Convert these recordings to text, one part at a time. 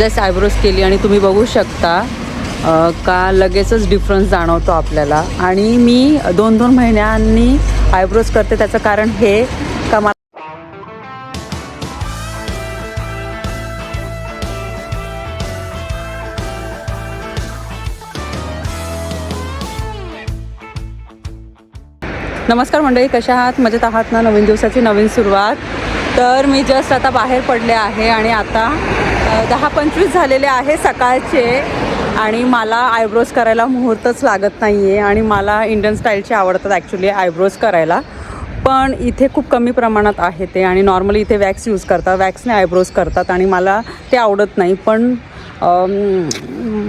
Just eyebrows केली आणि तुम्ही बघू शकता का लगेचच डिफरन्स जाणवतो आपल्याला. आणि मी दोन दोन महिन्यांनी आयब्रोज करते त्याचं कारण हे का मला नमस्कार मंडळी कशा आहात? मजेत आहात ना? नवीन दिवसाची नवीन सुरुवात. तर मी जस्ट आता बाहेर पडले आहे आणि आता दहा पंचवीस झालेले आहे सकाळचे आणि मला आयब्रोज करायला मुहूर्तच लागत नाही आहे आणि मला इंडियन स्टाईलचे आवडतात ॲक्च्युली आयब्रोज करायला. पण इथे खूप कमी प्रमाणात आहे ते आणि नॉर्मली इथे वॅक्स यूज करतात. वॅक्सने आयब्रोज करतात आणि मला ते आवडत नाही. पण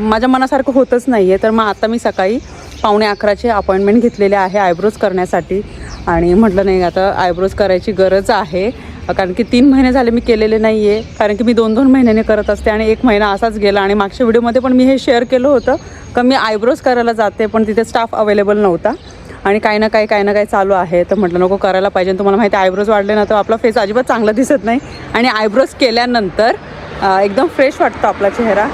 माझ्या मनासारखं होतच नाही आहे तर मग आता मी सकाळी पावणे अकराचे अपॉइंटमेंट घेतलेले आहे आयब्रोज करण्यासाठी. आणि म्हटलं नाही आता आयब्रोज करायची गरज आहे. कारण की तीन महिने झाले मी केलेले नाही आहे कारण की मी दोन दोन महिन्याने करत असते आणि एक महिना असाच गेला आणि मागच्या व्हिडिओमध्ये पण मी हे शेअर केलं होतं का मी आयब्रोज करायला जाते पण तिथे स्टाफ अवेलेबल नव्हता. आणि काही ना काही काही ना काही चालू आहे. तर म्हटलं नको करायला पाहिजे तुम्हाला माहिती आहे आयब्रोज वाढले ना तर आपला फेस अजिबात चांगला दिसत नाही. आणि आयब्रोज केल्यानंतर एकदम फ्रेश वाटतो आपला चेहरा.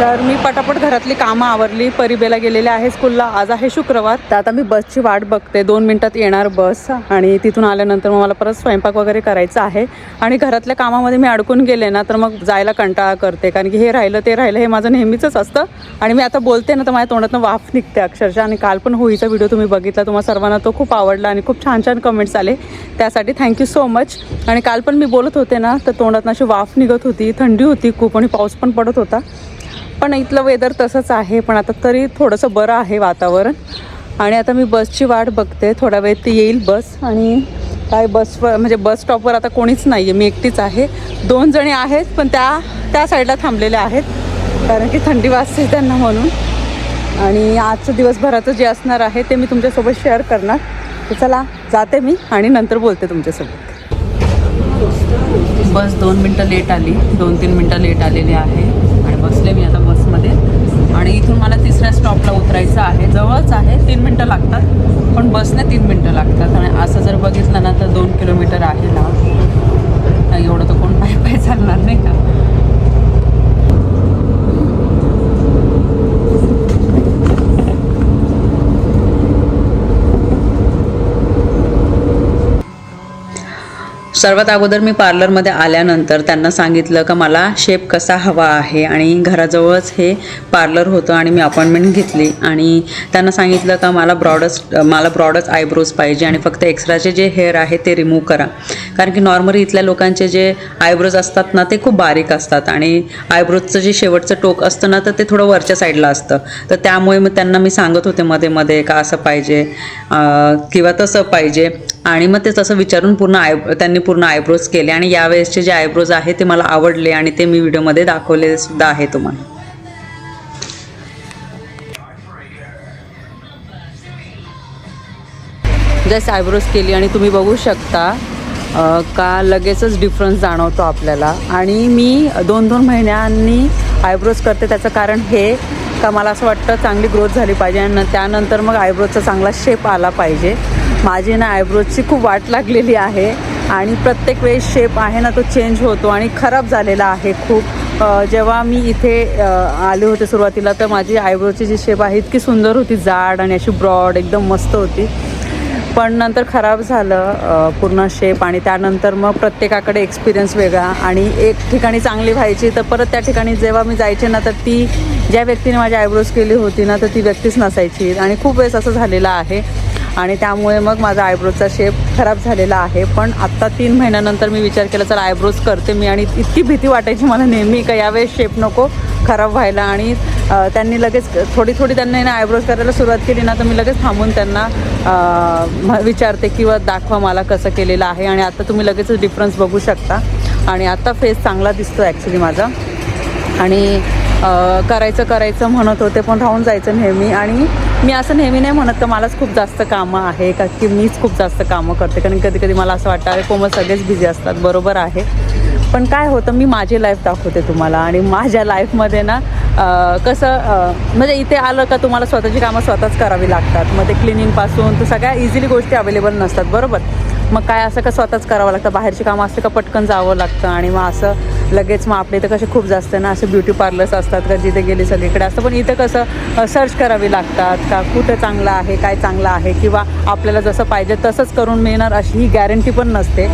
तर मी पटापट घरातली कामं आवरली. परिबेला गेलेले आहे स्कूलला. आज आहे शुक्रवार. तर आता मी बसची वाट बघते. दोन मिनटात येणार बस आणि तिथून आल्यानंतर मग मला परत स्वयंपाक वगैरे करायचा आहे. आणि घरातल्या कामामध्ये मी अडकून गेले ना तर मग जायला कंटाळा करते. कारण की हे राहिलं ते राहिलं हे माझं नेहमीचंच असतं. आणि मी आता बोलते ना तर माझ्या तोंडातनं वाफ निघते अक्षरशः. आणि काल पण होईचा व्हिडिओ तुम्ही बघितला. तुम्हाला सर्वांना तो खूप आवडला आणि खूप छान छान कमेंट्स आले. त्यासाठी थँक्यू सो मच आणि काल पण मी बोलत होते ना तर तोंडातनं अशी वाफ निघत होती थंडी होती खूप आणि पाऊस पण पडत होता. पण इथलं वेदर तसंच आहे पण आता तरी थोडंसं बरं आहे वातावरण. आणि आता मी बसची वाट बघते थोडा वेळ ती येईल बस आणि काय बसवर म्हणजे बस स्टॉपवर आता कोणीच नाही आहे मी एकटीच आहे. दोन जणी आहेत पण त्या त्या साईडला थांबलेल्या आहेत. कारण की थंडी वाजते त्यांना म्हणून. आणि आजचं दिवसभराचं जे असणार आहे ते मी तुमच्यासोबत शेअर करणार. तर चला जाते मी आणि नंतर बोलते तुमच्यासोबत. बस दोन मिनटं लेट आली दोन तीन मिनटं लेट आलेली आहे. आणि बसले मी आता आणि इथून मला तिसऱ्या स्टॉपला उतरायचं आहे. जवळच आहे तीन मिनटं लागतात पण बसने तीन मिनटं लागतात. आणि असं जर बघितलं ना तर दोन किलोमीटर आहे ना एवढं तर कोण पाय पाय चालणार नाही का? सर्वात अगोदर मी पार्लरमध्ये आल्यानंतर त्यांना सांगितलं का मला शेप कसा हवा आहे आणि घराजवळच हे पार्लर होतं आणि मी अपॉइंटमेंट घेतली. आणि त्यांना सांगितलं का मला ब्रॉडच मला ब्रॉडच आयब्रोज पाहिजे आणि फक्त एक्स्ट्राचे जे हेअर आहे ते रिमूव्ह करा. कारण की नॉर्मली इथल्या लोकांचे जे आयब्रोज असतात ना ते खूप बारीक असतात आणि आयब्रोजचं जे शेवटचं टोक असतं ना तर ते थोडं वरच्या साईडला असतं. तर त्यामुळे मग त्यांना मी सांगत होते मध्ये मध्ये का असं पाहिजे किंवा तसं पाहिजे. आणि मग ते तसं विचारून पूर्ण आय त्यांनी पूर्ण आयब्रोज केले आणि यावेळेसचे जे आयब्रोज आहे ते मला आवडले आणि ते मी व्हिडिओमध्ये दाखवले सुद्धा आहे तुम्हाला. जस्ट आयब्रोज केली आणि तुम्ही बघू शकता का लगेचच डिफरन्स जाणवतो आपल्याला. आणि मी दोन दोन महिन्यांनी आयब्रोज करते त्याचं कारण हे का मला असं वाटतं चांगली ग्रोथ झाली पाहिजे आणि त्यानंतर मग आयब्रोजचा चांगला शेप आला पाहिजे. माझी ना आयब्रोजची खूप वाट लागलेली आहे आणि प्रत्येक वेळेस शेप आहे ना तो चेंज होतो आणि खराब झालेला आहे खूप. जेव्हा मी इथे आले होते सुरुवातीला तर माझी आयब्रोची जी शेप आहे इतकी सुंदर होती जाड आणि अशी ब्रॉड एकदम मस्त होती. पण नंतर खराब झालं पूर्ण शेप आणि त्यानंतर मग प्रत्येकाकडे एक्सपिरियन्स वेगळा आणि एक ठिकाणी चांगली व्हायची तर परत त्या ठिकाणी जेव्हा मी जायचे ना तर ती ज्या व्यक्तीने माझी आयब्रोज केली होती ना तर ती व्यक्तीच नसायची. आणि खूप वेळेस असं झालेलं आहे. आणि त्यामुळे मग माझा आयब्रोजचा शेप खराब झालेला आहे. पण आत्ता तीन महिन्यानंतर मी विचार केला चला आयब्रोज करते मी. आणि इतकी भीती वाटायची मला नेहमी का यावेळेस शेप नको खराब व्हायला. आणि त्यांनी लगेच थोडी थोडी त्यांनी ना आयब्रोज करायला सुरुवात केली ना तर मी लगेच थांबून त्यांना विचारते किंवा दाखवा मला कसं केलेलं आहे. आणि आता तुम्ही लगेचच डिफरन्स बघू शकता. आणि आता फेस चांगला दिसतो ॲक्च्युली माझा. आणि करायचं करायचं म्हणत होते पण राहून जायचं नेहमी. आणि मी असं नेहमी नाही म्हणत का मलाच खूप जास्त कामं आहे का की मीच खूप जास्त कामं करते. कारण कधी कधी मला असं वाटतं अरे कोमल सगळेच बिझी असतात. बरोबर आहे. पण काय होतं मी माझी लाईफ दाखवते तुम्हाला. आणि माझ्या लाईफमध्ये ना कसं म्हणजे इथे आलं का तुम्हाला स्वतःची कामं स्वतःच करावी लागतात. मग ते क्लिनिंगपासून तर सगळ्या इझिली गोष्टी अवेलेबल नसतात. बरोबर? मग काय असं का स्वतःच करावं लागतं? बाहेरची कामं असते का पटकन जावं लागतं? आणि मग असं लगेच मग आपल्या इथं कसे खूप जास्त ना असे ब्युटी पार्लर्स असतात का जिथे गेले सगळीकडे असतं पण इथं कसं सर्च करावी लागतात का कुठं चांगलं आहे काय चांगलं आहे किंवा आपल्याला जसं पाहिजे तसंच करून मिळणार अशी ही गॅरंटी पण नसते.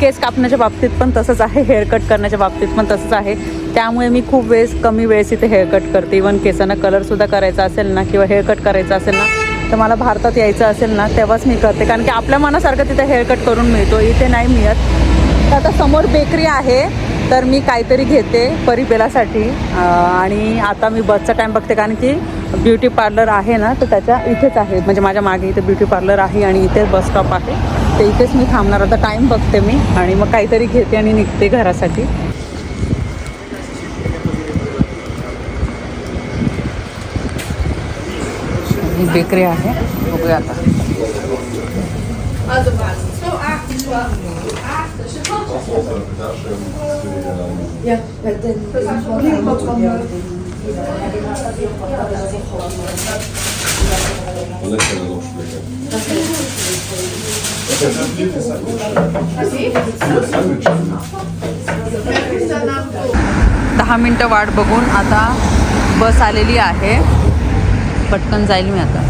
केस कापण्याच्या बाबतीत पण तसंच आहे हेअर कट करण्याच्या बाबतीत पण तसंच आहे. त्यामुळे मी खूप वेळेस कमी वेळेस इथे हेअर कट करते. इवन केसांना कलरसुद्धा करायचा असेल ना किंवा हेअर कट करायचा असेल ना तर मला भारतात यायचं असेल ना तेव्हाच मी करते. कारण की आपल्या मनासारखं तिथे हेअर कट करून मिळतो. इथे नाही मिळत. तर आता समोर बेकरी आहे. तर मी काहीतरी घेते परिपेलासाठी आणि आता मी बसचा टाईम बघते कारण की ब्युटी पार्लर आहे ना तर त्याच्या इथेच आहे. म्हणजे माझ्या मागे इथे ब्युटी पार्लर आहे आणि इथे बस स्टॉप आहे. तर इथेच मी थांबणार. आता टाईम बघते मी आणि मग काहीतरी घेते आणि निघते घरासाठी. बेकरी आहे. बघूया आता. दहा मिनटं वाट बघून आता बस आलेली आहे. पटकन जाईल मी आता.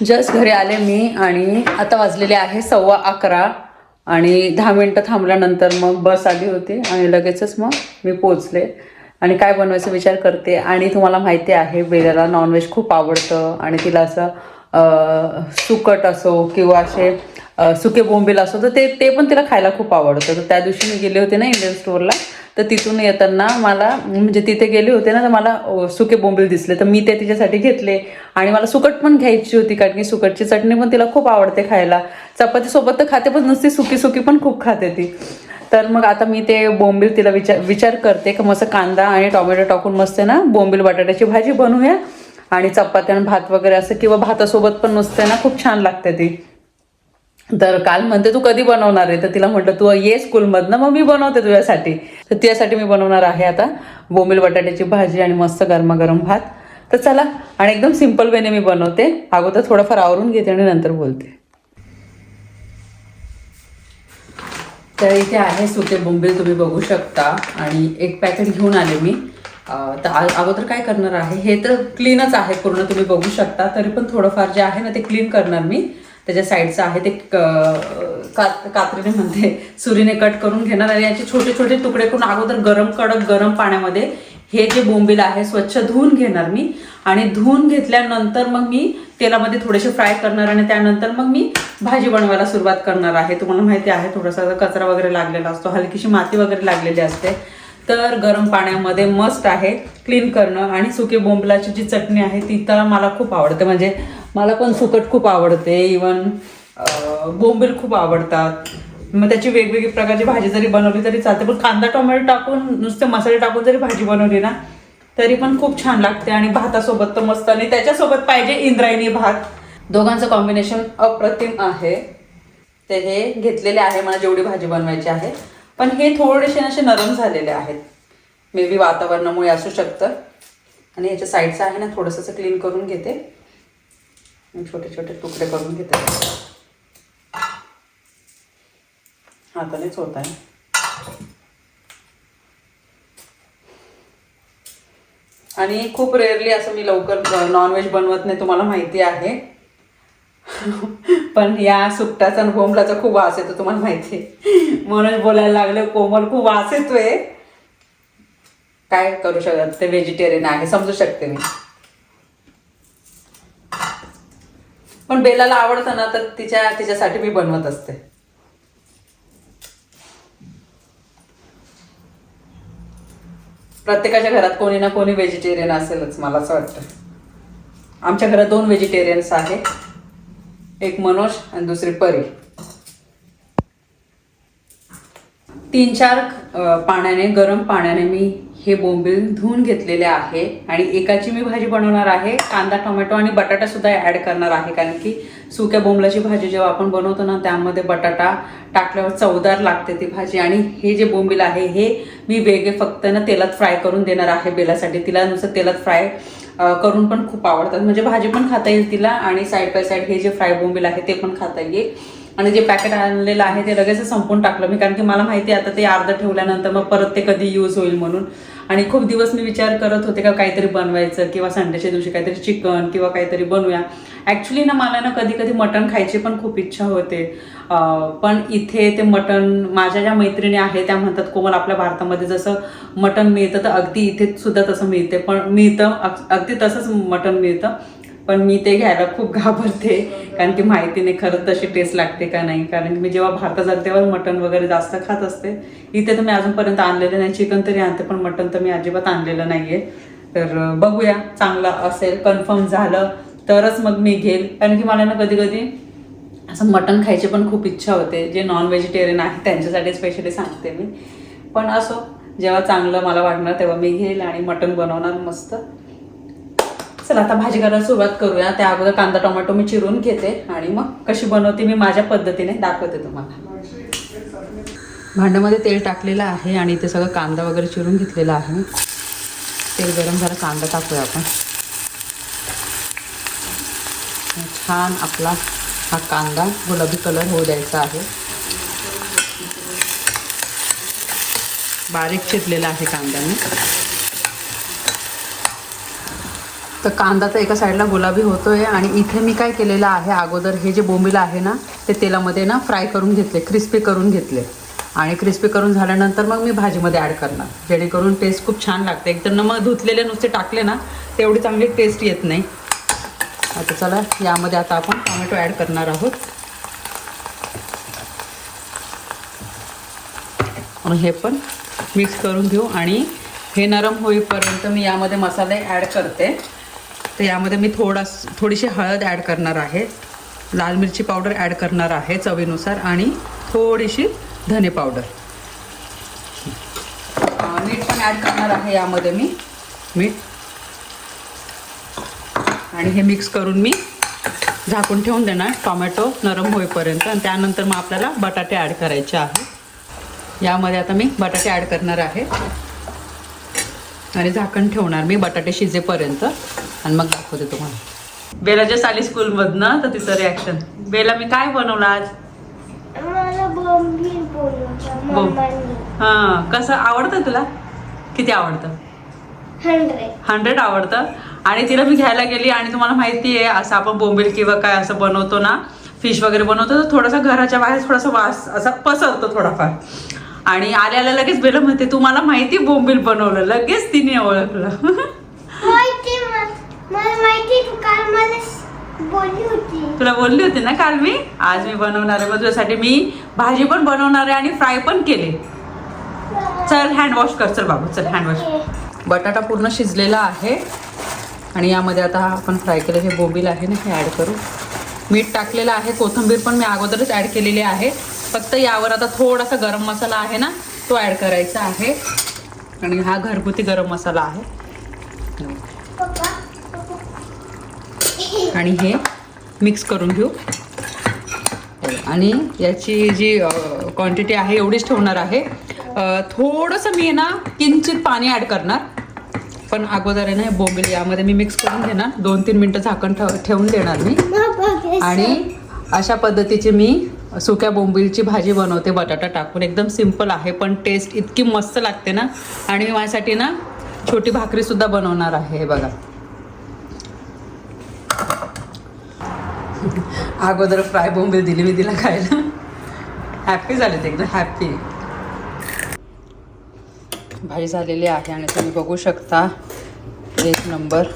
जस्ट घरी आले मी आणि आता वाजलेले आहे सव्वा अकरा आणि दहा मिनटं थांबल्यानंतर मग बस आली होती आणि लगेचच मग मी पोचले आणि काय बनवायचा विचार करते आणि तुम्हाला माहिती आहे बेलाला नॉनव्हेज खूप आवडतं आणि तिला असं सुकट असो किंवा असे सुके बोंबील असो तर ते ते पण तिला खायला खूप आवडतं. तर त्या दिवशी मी गेले होते ना इंडियन स्टोअरला तर तिथून येताना मला म्हणजे तिथे गेले होते ना तर मला सुके बोंबील दिसले. तर मी ते तिच्यासाठी घेतले. आणि मला सुकट पण घ्यायची होती कारण की सुकटची चटणी पण तिला खूप आवडते खायला. चपातीसोबत तर खाते पण नुसती सुकी सुकी पण खूप खाते ती. तर मग आता मी ते बोंबील तिला विचार विचार करते. की मस्त कांदा आणि टोमॅटो टाकून मस्त ना बोंबील बटाट्याची भाजी बनवूया. आणि चपाती आणि भात वगैरे असं किंवा भातासोबत पण नुसते ना खूप छान लागते ती. तर काल म्हणते तू कधी बनवणार आहे? तर तिला म्हटलं तू ये स्कूलमधनं मग मी बनवते तुझ्यासाठी. तर त्यासाठी मी बनवणार आहे आता बोंबील बटाट्याची भाजी आणि मस्त गरमागरम भात. तर चला आणि एकदम सिंपल वेने मी बनवते. अगोदर थोडंफार आवरून घेते आणि नंतर बोलते. तर इथे आहे सुके बोंबील तुम्ही बघू शकता. आणि एक पॅकेट घेऊन आले मी. तर अगोदर काय करणार आहे? हे तर क्लीनच आहे पूर्ण तुम्ही बघू शकता. तरी पण थोडंफार जे आहे ना ते क्लीन करणार मी. त्याच्या साईडचं आहे ते क- कात कात्रीने म्हणते सुरीने कट करून घेणार आणि याचे छोटे छोटे तुकडे करून अगोदर गरम कडक गरम पाण्यामध्ये हे जे बोंबील आहे स्वच्छ धुवून घेणार मी. आणि धुवून घेतल्यानंतर मग मी तेलामध्ये थोडेसे फ्राय करणार आणि त्यानंतर मग मी भाजी बनवायला सुरुवात करणार आहे. तुम्हाला माहिती आहे थोडासा कचरा वगैरे लागलेला असतो हलकीशी माती वगैरे लागलेली असते तर गरम पाण्यामध्ये मस्त आहे क्लीन करणं. आणि सुके बोंबलाची जी चटणी आहे ती तर मला खूप आवडते. म्हणजे मला पण सुकट खूप आवडते. इवन बोंबील खूप आवडतात. मग त्याची वेगवेगळी प्रकारची भाजी जरी बनवली तरी चालते. पण कांदा टोमॅटो टाकून नुसते मसाले टाकून जरी भाजी बनवली ना तरी पण खूप छान लागते. आणि भातासोबत तर मस्त. आणि त्याच्यासोबत पाहिजे इंद्रायणी भात. दोघांचं कॉम्बिनेशन अप्रतिम आहे. ते हे घेतलेले आहे. मला जेवढी भाजी बनवायची आहे. पण हे थोडेसे असे नरम झालेले आहेत. मे बी वातावरणामुळे असू शकतं. आणि ह्याच्या साईडचं आहे ना थोडंसं क्लीन करून घेते. मी छोटे छोटे तुकडे करून घेते. हातानेच होत आहे. आणि खूप रेअरली असं मी लवकर नॉनव्हेज बनवत नाही तुम्हाला माहिती आहे. पण या सुकटाचा आणि बोंबलाचा खूप वास येतो तुम्हाला माहिती आहे. म्हणून बोलायला लागलं कोमल खूप वास येतोय. काय करू शकत? ते व्हेजिटेरियन आहे समजू शकते मी. पण बेलाला आवडतं ना तर तिच्या तिच्यासाठी मी बनवत असते. प्रत्येकाच्या घरात कोणी ना कोणी व्हेजिटेरियन असेलच मला असं वाटतं. आमच्या घरात दोन व्हेजिटेरियन्स आहेत एक मनोज आणि दुसरी परी. तीन चार पाण्याने गरम पाण्याने मी हे बोंबील धुवून घेतलेले आहे आणि एकाची मी भाजी बनवणार आहे. कांदा टोमॅटो आणि बटाटा सुद्धा ॲड करणार आहे. कारण की सुक्या बोंबलाची भाजी जेव्हा आपण बनवतो ना त्यामध्ये बटाटा टाकल्यावर चवदार लागते ती भाजी. आणि हे जे बोंबील आहे हे मी वेगळे फक्त ना तेलात फ्राय करून देणार आहे बेलासाठी. तिला नुसतं तेलात फ्राय करून पण खूप आवडतात. म्हणजे भाजी पण खाता येईल तिला आणि साईड बाय साईड हे जे फ्राय बोंबील आहे ते पण खाता येईल. आणि जे पॅकेट आणलेलं आहे ते लगेच संपून टाकलं मी. कारण की मला माहिती आहे आता ते अर्ध ठेवल्यानंतर मग परत ते कधी यूज होईल म्हणून. आणि खूप दिवस मी विचार करत होते का काहीतरी बनवायचं किंवा संडेच्या दिवशी काहीतरी चिकन किंवा काहीतरी बनवूया. ॲक्च्युली ना मला ना कधी कधी मटण खायची पण खूप इच्छा होते. पण इथे ते मटण माझ्या ज्या मैत्रिणी आहे त्या म्हणतात कोमल आपल्या भारतामध्ये जसं मटण मिळतं तर अगदी इथे सुद्धा तसं मिळते. पण मिळतं अग- अगदी तसंच मटण मिळतं. पण मी ते घ्यायला खूप घाबरते. कारण की माहिती नाही खरंच तशी टेस्ट लागते का नाही? कारण की मी जेव्हा भारतात जाते तेव्हा मटण वगैरे जास्त खात असते. इथे तर मी अजूनपर्यंत आणलेलं नाही. चिकन तरी आणते पण मटण तर मी अजिबात आणलेलं नाहीये. तर अं, बघूया. चांगलं असेल कन्फर्म झालं तरच मग मी घेईल. कारण की मला ना कधी कधी असं मटण खायची पण खूप इच्छा होते. जे नॉन व्हेजिटेरियन आहे त्यांच्यासाठी स्पेशली सांगते मी. पण असो जेव्हा चांगलं मला वाटणार तेव्हा मी घेईल आणि मटण बनवणार मस्त. चला आता भाजी करायला सुरुवात करूया. त्या अगोदर कांदा टोमॅटो मी चिरून घेते आणि मग कशी बनवते मी माझ्या पद्धतीने दाखवते तुम्हाला. भांड्यामध्ये तेल टाकलेलं आहे आणि ते सगळं कांदा वगैरे चिरून घेतलेला आहे. तेल गरम झालं कांदा टाकूया आपण. छान आपला हा कांदा गुलाबी कलर होऊ द्यायचा आहे. बारीक चिरलेला आहे कांद्याने तर कांदा तर एका साईडला गुलाबी होतोय आणि इथे मी काय केलेलं आहे अगोदर हे जे बोंबील आहे ना ते तेलामध्ये ना फ्राय करून घेतले क्रिस्पी करून घेतले. आणि क्रिस्पी करून झाल्यानंतर मग मी भाजीमध्ये ॲड करणार जेणेकरून टेस्ट खूप छान लागते. एकदम ना मग धुतलेले नुसते टाकले ना तेवढी चांगली टेस्ट येत नाही. आता चला यामध्ये आता आपण टोमॅटो ॲड करणार आहोत. हे पण मिक्स करून घेऊ आणि हे नरम होईपर्यंत मी यामध्ये मसाले ॲड करते. तर यामध्ये मी थोडा थोडीशी हळद ॲड करणार आहे. लाल मिरची पावडर ॲड करणार आहे चवीनुसार आणि थोडीशी धने पावडर मीठ पण ॲड करणार आहे यामध्ये मी. मीठ. आणि हे मिक्स करून मी झाकून ठेवून देणार. टोमॅटो नरम होईपर्यंत. आणि त्यानंतर मग आपल्याला बटाटे ॲड करायचे आहे. यामध्ये आता मी बटाटे ॲड करणार आहे. आणि झाकण ठेवणार मी बटाटे शिजेपर्यंत. आणि मग दाखवते तुम्हाला. बेला जस्ट आली स्कूलमधनं तर तिचं रिॲक्शन बेला मी काय बनवलं आज? हां कसं आवडतं तुला? किती आवडतं? हंड्रेड हंड्रेड आवडतं. आणि तिला मी घ्यायला गेली आणि तुम्हाला माहिती आहे असं आपण बोंबील किंवा काय असं बनवतो ना फिश वगैरे बनवतो तर थोडासा घराच्या बाहेर थोडासा वास असा पसरतो थोडाफार. आणि आल्याला लगेच बेलं म्हणते तुम्हाला माहिती बोंबील बनवलं. लगेच तिने ओळखलं. मला माहिती तू काल मला स- बोलली होती. तुला बोलली होती ना काल मी? आज मी बनवणार आहे. मग तुझ्यासाठी मी भाजी पण बनवणार आहे आणि फ्राय पण केले. चल हँड वॉश कर. चल बाबू चल हँड वॉश बटाटा पूर्ण शिजलेला आहे. आणि यामध्ये आता आपण फ्राय केलं हे बोंबील आहे ना हे ॲड करू. मीठ टाकलेलं आहे. कोथिंबीर पण मी अगोदरच ॲड केलेली आहे. फक्त यावर आता थोडासा गरम मसाला आहे ना तो ॲड करायचा आहे. आणि हा घरगुती गरम मसाला आहे. आणि हे मिक्स करून घेऊ. आणि याची जी क्वांटिटी आहे एवढीच ठेवणार आहे. थोडंसं मी ना किंचित पाणी ॲड करणार. पण अगोदर आहे ना हे यामध्ये मी मिक्स करून घेणार. दोन तीन मिनटं झाकण ठेव ठेवून देणार मी. आणि अशा पद्धतीची मी सुक्या बोंबीलची भाजी बनवते. बटाटा टाकून एकदम सिंपल आहे पण टेस्ट इतकी मस्त लागते ना. आणि मी माझ्यासाठी ना छोटी भाकरीसुद्धा बनवणार आहे हे बघा. अगोदर फ्राय बोंबील दिली मी तिला खायला. हॅपी झाले ते एकदम हॅप्पी भाजी झालेली आहे आणि तुम्ही बघू शकता एक नंबर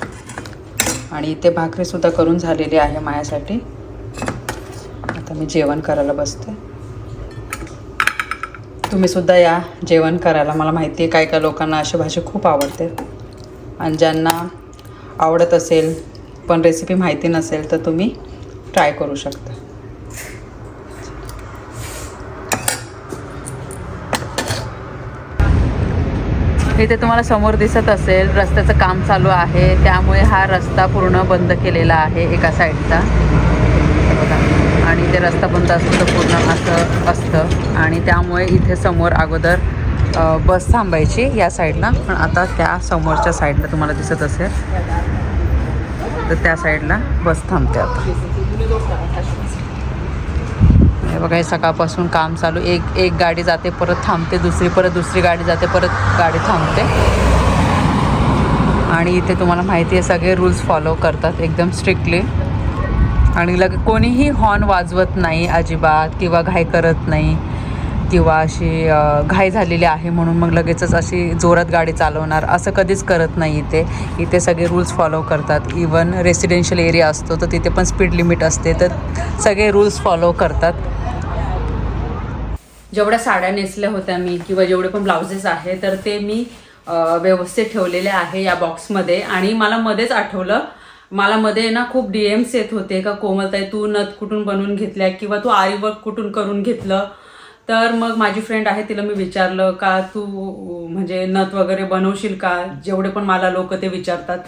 आणि इथे भाकरीसुद्धा करून झालेली आहे माझ्यासाठी. आता मी जेवण करायला बसते. तुम्हीसुद्धा या जेवण करायला. मला माहिती आहे काय काय लोकांना अशी भाजी खूप आवडते. आणि ज्यांना आवडत असेल पण रेसिपी माहिती नसेल तर तुम्ही ट्राय करू शकता. इथे तुम्हाला समोर दिसत असेल रस्त्याचं काम चालू आहे. त्यामुळे हा रस्ता पूर्ण बंद केलेला आहे एका साईडचा. बघा आणि ते रस्ता बंद असतो तर पूर्ण असं असतं. आणि त्यामुळे इथे समोर अगोदर बस थांबायची या साईडला. पण आता त्या समोरच्या साईडला तुम्हाला दिसत असेल. तर त्या साईडला बस थांबते आता. हे बघा हे सकाळपासून काम चालू. एक एक गाडी जाते परत थांबते दुसरी परत दुसरी गाडी जाते परत गाडी थांबते. आणि इथे तुम्हाला माहिती आहे सगळे रूल्स फॉलो करतात एकदम स्ट्रिक्टली आणि लग कोणीही हॉर्न वाजवत नाही अजिबात किंवा घाई करत नाही. किंवा अशी घाई झालेली आहे म्हणून मग लगेचच अशी जोरात गाडी चालवणार. असं कधीच करत नाही इथे. इथे सगळे रूल्स फॉलो करतात. इवन रेसिडेन्शियल एरिया असतो तर तिथे पण स्पीड लिमिट असते. तर सगळे रूल्स फॉलो करतात. जेवढ्या साड्या नेसल्या होत्या मी किंवा जेवढे पण ब्लाउजेस आहे तर ते मी व्यवस्थित ठेवलेले आहे या बॉक्समध्ये आणि मला मध्येच आठवलं मला मध्ये ना खूप डीएम्स येत होते का कोमलताई तू नथ कुठून बनवून घेतल्या? किंवा तू आरी वर्क कुठून करून घेतलं? तर मग माझी फ्रेंड आहे तिला मी विचारलं का तू म्हणजे नथ वगैरे बनवशील का? जेवढे पण मला लोक ते विचारतात.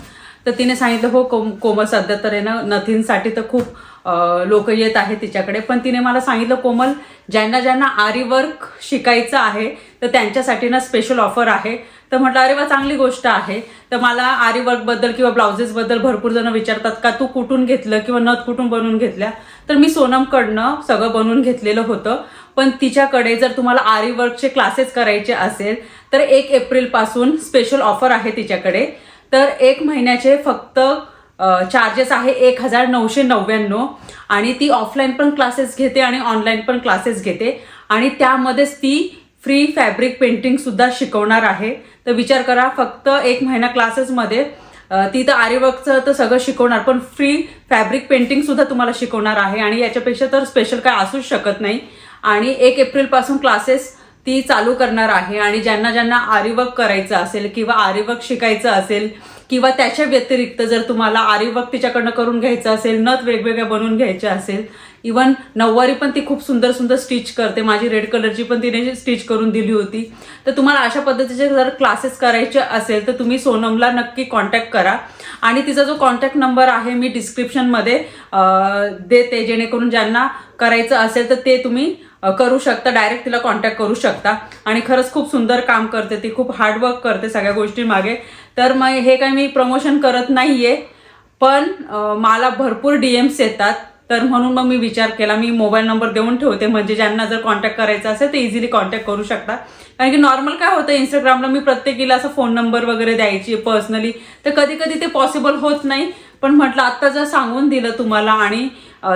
तर तिने सांगितलं हो कोम कोमल सध्या तर आहे ना नथींसाठी तर खूप लोक येत आहे तिच्याकडे. पण तिने मला सांगितलं कोमल ज्यांना ज्यांना आरी वर्क शिकायचं आहे तर त्यांच्यासाठी ना स्पेशल ऑफर आहे. तर म्हटलं अरे वा चांगली गोष्ट आहे. तर मला आरी वर्कबद्दल किंवा ब्लाउजेसबद्दल भरपूर जण विचारतात का तू कुठून घेतलं किंवा नथ कुठून बनवून घेतल्या? तर मी सोनमकडनं सगळं बनवून घेतलेलं होतं. पण तिच्याकडे जर तुम्हाला आरी वर्कचे क्लासेस करायचे असेल तर एक एप्रिलपासून स्पेशल ऑफर आहे तिच्याकडे. तर एक महिन्याचे फक्त चार्जेस आहे एक हजार नऊशे नव्याण्णव आणि ती ऑफलाईन पण क्लासेस घेते आणि ऑनलाईन पण क्लासेस घेते. आणि त्यामध्येच ती फ्री फॅब्रिक पेंटिंगसुद्धा शिकवणार आहे. तर विचार करा फक्त एक महिना क्लासेसमध्ये ती तर आरीवर्कचं तर सगळं शिकवणार पण फ्री फॅब्रिक पेंटिंगसुद्धा तुम्हाला शिकवणार आहे. आणि याच्यापेक्षा तर स्पेशल काय असूच शकत नाही. आणि एक एप्रिलपासून क्लासेस ती चालू करणार आहे आणि ज्यांना ज्यांना आरीवर्क करायचं असेल किंवा आरीवर्क शिकायचं असेल किंवा त्याच्या व्यतिरिक्त जर तुम्हाला आरीवर्क तिच्याकडनं करून घ्यायचं असेल नथ वेगवेगळ्या बनवून घ्यायच्या असेल इवन नऊवारी पण ती खूप सुंदर सुंदर स्टिच करते. माझी रेड कलरची पण तिने स्टिच करून दिली होती. तर तुम्हाला अशा पद्धतीचे जर क्लासेस करायचे असेल तर तुम्ही सोनमला नक्की कॉन्टॅक्ट करा. आणि तिचा जो कॉन्टॅक्ट नंबर आहे मी डिस्क्रिप्शनमध्ये देते जेणेकरून ज्यांना करायचं असेल तर ते तुम्ही करू शकता डायरेक्ट तिला कॉन्टॅक्ट करू शकता. आणि खरंच खूप सुंदर काम करते ती खूप हार्डवर्क करते सगळ्या गोष्टी मागे तर मग हे काय मी प्रमोशन करत नाही आहे पण मला भरपूर डी एम्स येतात. तर म्हणून मग मी विचार केला मी मोबाईल नंबर देऊन ठेवते. म्हणजे ज्यांना जर कॉन्टॅक्ट करायचा असेल तर इझिली कॉन्टॅक्ट करू शकता. कारण की नॉर्मल काय होतं इंस्टाग्रामला मी प्रत्येकीला असं फोन नंबर वगैरे द्यायची पर्सनली तर कधी कधी ते पॉसिबल होत नाही. पण म्हटलं आत्ता जर सांगून दिलं तुम्हाला आणि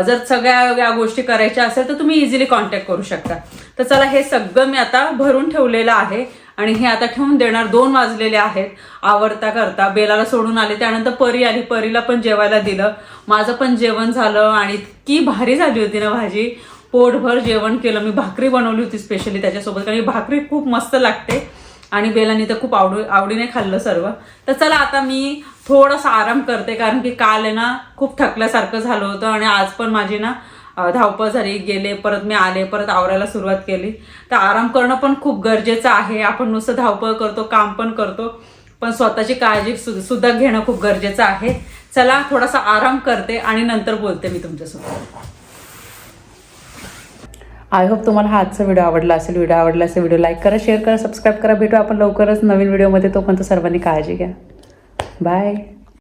जर सगळ्या या गोष्टी करायच्या असेल तर तुम्ही इझिली कॉन्टॅक्ट करू शकता. तर चला हे सगळं मी आता भरून ठेवलेलं आहे आणि हे आता ठेवून देणार दोन वाजलेले आहेत. आवरता करता बेलाला सोडून आले त्यानंतर परी आली. परीला पण जेवायला दिलं. माझं पण जेवण झालं आणि इतकी भारी झाली होती ना भाजी. पोटभर जेवण केलं. मी भाकरी बनवली होती स्पेशली त्याच्यासोबत कारण भाकरी खूप मस्त लागते. आणि बेलानी तर खूप आवडू आवडीने खाल्लं सर्व. तर चला आता मी थोडासा आराम करते कारण की काल आहे ना खूप थकल्यासारखं झालं होतं आणि आज पण माझी ना धावपळ झाली गेले परत मी आले परत आवरायला सुरुवात केली. तर आराम करणं पण खूप गरजेचं आहे. आपण नुसतं धावपळ करतो काम पण करतो पण स्वतःची काळजी सु- सुद्धा घेणं खूप गरजेचं आहे. चला थोडासा आराम करते आणि नंतर बोलते मी तुमच्यासोबत. आय होप तुम्हाला हा आजचा व्हिडिओ आवडला असेल. व्हिडिओ आवडला असेल व्हिडिओ लाईक करा शेअर करा सबस्क्राईब करा. भेटू आपण लवकरच नवीन व्हिडिओमध्ये तोपर्यंत सर्वांनी काळजी घ्या. बाय